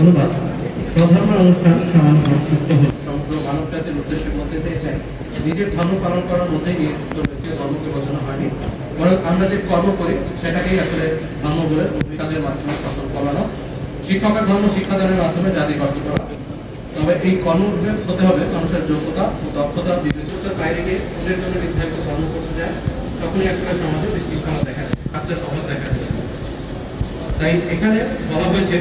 অনুবাদ। স্বধর্মের অনুষ্ঠান সমান সংস্কৃত হল। সমগ্র মানব জাতির চেয়েছেন নিজের ধর্ম পালন করার মধ্যেই নিযুক্ত হয়েছে ধর্মকে বোঝানো হয়নি। বরং আমরা যে কর্ম করি, সেটাকেই আসলে ধর্ম বলে কাজের মাধ্যমে শাসন করানো শিক্ষকের ধর্ম শিক্ষাদানের মাধ্যমে জাতি গঠন করা। তবে এই কর্মগুলো হতে হবে মানুষের যোগ্যতা ও দক্ষতা বিবেচনার বাইরে গিয়ে অন্যের জন্য নির্ধারিত কর্ম করতে যায়, তখনই আসলে সমাজে বিশৃঙ্খলা দেখা যায় খাদ্যের অভাব দেখা যায়। তাই এখানে বলা হয়েছে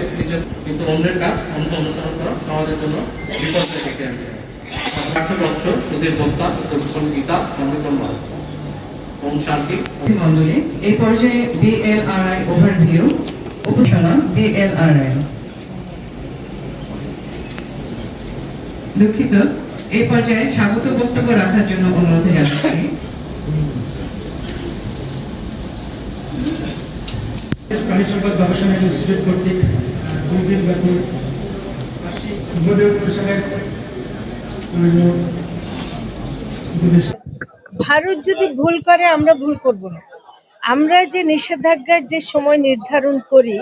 কিন্তু অন্যের কাজ অন্ত অনুসরণ করা, সমাজের জন্য আনবে পাঠ্য সুধীর দক্ষিণ গীতা মন্ডলী এই পর্যায়ে বিএলআরআই ওভারভিউ বিএলআরআই দুঃখিত, এই পর্যায়ে স্বাগত বক্তব্য রাখার জন্য অনুরোধ জানাচ্ছি। প্রাণী সম্পদ গবেষণা ইনস্টিটিউট কর্তৃক দুই দিন ব্যাপী ভারত যদি ভুল করে, আমরা ভুল করব না। আমরা যে নিষেধাজ্ঞার যে সময় নির্ধারণ করি,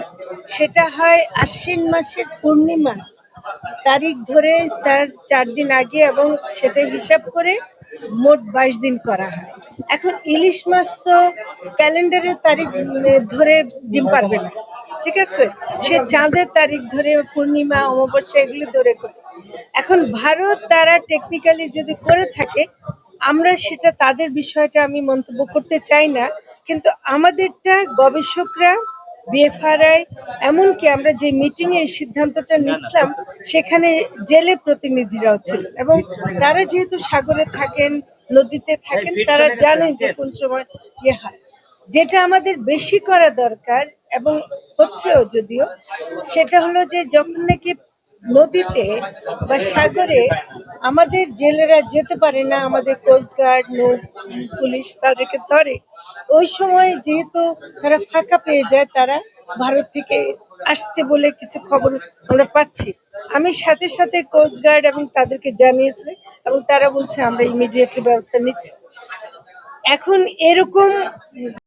সেটা হয় আশ্বিন মাসের পূর্ণিমা তারিখ ধরে তার চার দিন আগে এবং সেটা হিসাব করে মোট বাইশ দিন করা হয়। এখন ইলিশ মাছ তো ক্যালেন্ডারের তারিখ ধরে ডিম পারবে না। ঠিক আছে? সে চাঁদের তারিখ ধরে পূর্ণিমা অমাবস্যা এগুলি ধরে করে এখন ভারত তারা টেকনিক্যালি যদি করে থাকে আমরা সেটা তাদের বিষয়টা আমি মন্তব্য করতে চাই না। কিন্তু আমাদেরটা গবেষকরা বিএফআরআই এমনকি আমরা যে মিটিং এ এই সিদ্ধান্তটা নিচ্ছিলাম সেখানে জেলে প্রতিনিধিরাও ছিলেন। এবং তারা যেহেতু সাগরে থাকেন নদীতে থাকেন তারা জানেন যে কোন সময় ইয়ে হয়। যেটা আমাদের বেশি করা দরকার এবং হচ্ছেও যদিও সেটা হলো যে যখন নাকি নদীতে বা সাগরে আমাদের জেলেরা যেতে পারে না আমাদের কোস্টগার্ড নৌ পুলিশ তাদেরকে ধরে ওই সময় যেহেতু তারা ফাঁকা পেয়ে যায় তারা ভারত থেকে আসছে বলে কিছু খবর আমরা পাচ্ছি। আমি সাথে সাথে কোস্টগার্ড এবং তাদেরকে জানিয়েছি এবং তারা বলছে আমরা ইমিডিয়েটলি ব্যবস্থা নিচ্ছি। এখন এরকম